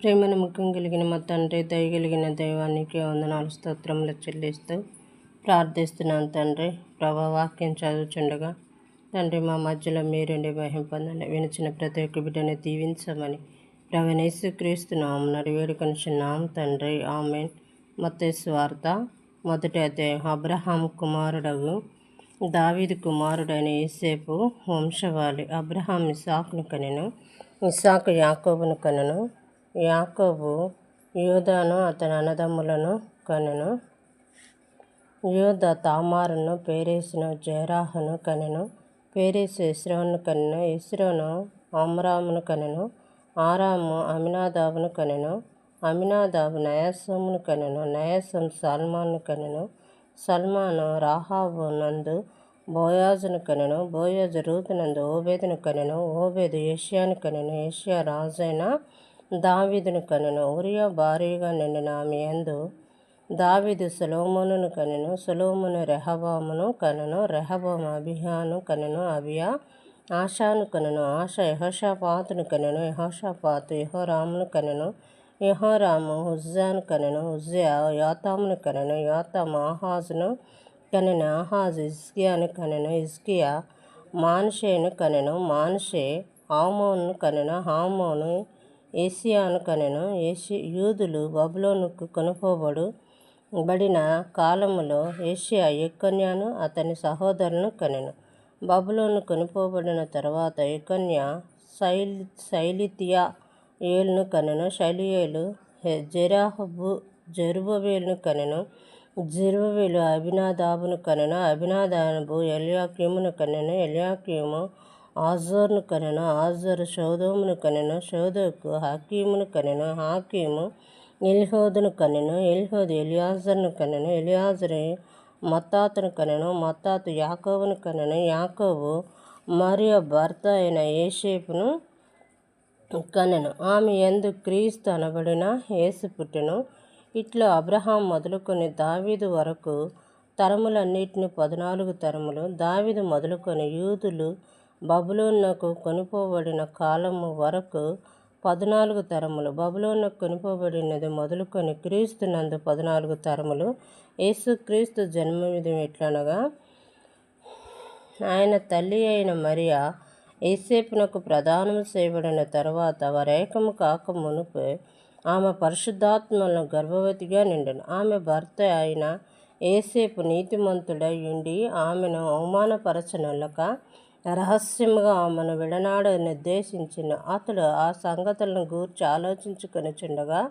ప్రేమను ముఖం కలిగిన మా తండ్రి దయగలిగిన దైవానికి వందనాలు స్తోత్రములు చెల్లిస్తూ ప్రార్థిస్తున్నాను తండ్రి. ప్రభా వాక్యం చదువుచుండగా తండ్రి మా మధ్యలో మీరుండి మహిం పొందండి వినిచిన ప్రతి ఒక్క బిడ్డని దీవించమని ప్రవణేశు క్రీస్తున్నాం నడివేడుకొనిచున్నాం తండ్రి. ఆమెన్. మత్తేసు వార్త మొదటి అధ్యాయం. అబ్రహాం కుమారుడగు దావీదు కుమారుడైన ఏసేపు వంశవాళి. అబ్రహాం ఇసాకును కనెను ఇసాకు యాకోబును కనెను యాకోబు యూదాను అతని అన్నదమ్ములను కనెను. యూద తామారును పేరేసిన జేరాహును కనెను. పేరేసు ఇస్రోను కనెను. ఇస్రోను అమ్రామును కనెను. ఆరాము అమినాదాబును కనెను. అమినాదాబు నయాసమును కనెను. నయాసం సల్మాను కనెను. సల్మాను రాహాబు నందు బోయాజును కనెను. బోయాజు రూతు నందు ఓబేదును కనెను. ఓబేదు ఏషియాను కనెను. ఏషియా రాజైన దావీదును కనెను. ఉరియా భారీగా నిండిన ఆమె యందు దావీదు సొలోమోనును కనెను సొలోమును రెహబామును కనెను రెహబాము అభియాను కనెను అభియా ఆశాను కనెను ఆశ యహోషాపాతును కనెను యహోషాపాతు యహోరామును కనెను యహోరాము హుజ్జాను కనెను హుజ్జా యోతామును కనెను యోతాము ఆహాజును కనెను ఆహాజు ఇస్కియాను కనెను ఇస్కియా మాన్షేను కనెను మాన్షే హామోను కనెను హామోను ఏసియాను కనెను ఏషి యూదులు బబులోనుకు కొనుకోబడు బడిన కాలములో ఏషియా ఎక్కన్యాను అతని సహోదరులను కనెను. బబులోను కొనుకోబడిన తర్వాత యుకన్య శైల్ శైలితియా ఏలును కనెను. శైలియేలు జెరాహబు జెరుబవేలును కనెను. జెరుబవేలు అభినాదాబును కనెను. అభినాదాబు ఎలియాకీమును కనెను. ఎలియాకీము ఆజోర్ను కనెను ఆజోరు షౌదోమును కనెను షౌదోకు హకీమును కనెను హాకీము ఎలిహోదును కనెను ఎలిహోదు ఎలియాజర్ను కనెను ఎలియాజరు మత్తాతును కనెను మత్తాతు యాకోబును కనెను యాకోబు మరియు భర్త అయిన ఏషేపును కనెను. ఆమె ఎందు క్రీస్తు అనబడిన యేసు పుట్టెను. ఇట్లా అబ్రహాం మొదలుకొని దావీదు వరకు తరములన్నిటిని పద్నాలుగు తరములు దావీదు మొదలుకొని యూదులు బబులోన్నకు కొనిపోబడిన కాలము వరకు పద్నాలుగు తరములు. బబులోన్నకు కొనిపోబడినది మొదలుకొని క్రీస్తు నందు పద్నాలుగు తరములు. యేసుక్రీస్తు జన్మవిధం ఎట్లనగా ఆయన తల్లి అయిన మరియా ఏసేపునకు ప్రదానం చేయబడిన తర్వాత వరేకము కాక మునుపు ఆమె పరిశుద్ధాత్మలను గర్భవతిగా నిండును. ఆమె భర్త అయిన ఏసేపు నీతిమంతుడై ఉండి ఆమెను అవమానపరచనొల్లక రహస్యముగా ఆమెను విడనాడు నిర్దేశించిన అతడు ఆ సంగతులను గూర్చి ఆలోచించుకొనిచుండగా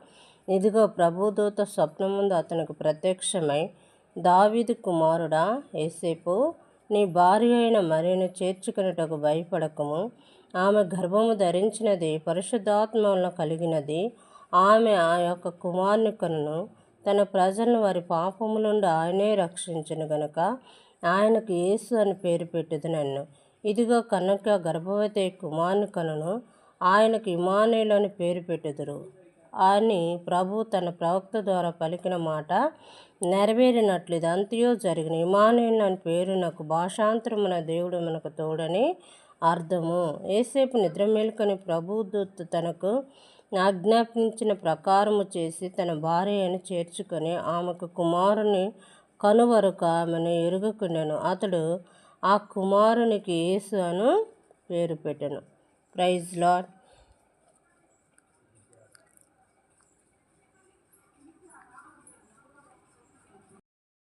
ఇదిగో ప్రభుదూత స్వప్నముందు అతనికి ప్రత్యక్షమై దావీదు కుమారుడా ఏసేపు నీ భార్య అయిన మరిను చేర్చుకున్నటకు భయపడకము. ఆమె గర్భము ధరించినది పరిశుద్ధాత్మలో కలిగినది. ఆమె ఆ యొక్క కుమారుని తన ప్రజలను వారి పాపము నుండి ఆయనే రక్షించను గనుక ఆయనకు యేసు అని పేరు పెట్టదు నన్ను ఇదిగో కనుక గర్భవతి కుమారుని కనును ఆయనకు ఇమానుయేలు అని పేరు పెట్టుదురు. అని ప్రభు తన ప్రవక్త ద్వారా పలికిన మాట నెరవేరినట్లు ఇదంతయో జరిగిన ఇమానుయేలు అని పేరు నాకు భాషాంతరమున దేవుడు మనకు తోడని అర్థము. ఏసేపు నిద్ర మేలుకొని ప్రభు దూత్ తనకు ఆజ్ఞాపించిన ప్రకారము చేసి తన భార్యను చేర్చుకొని ఆమెకు కుమారుని కనువరకు ఆమెను ఎరుగుకున్నాను అతడు ఆ కుమారునికి యేసు అను పేరు పెట్టెను. Praise lord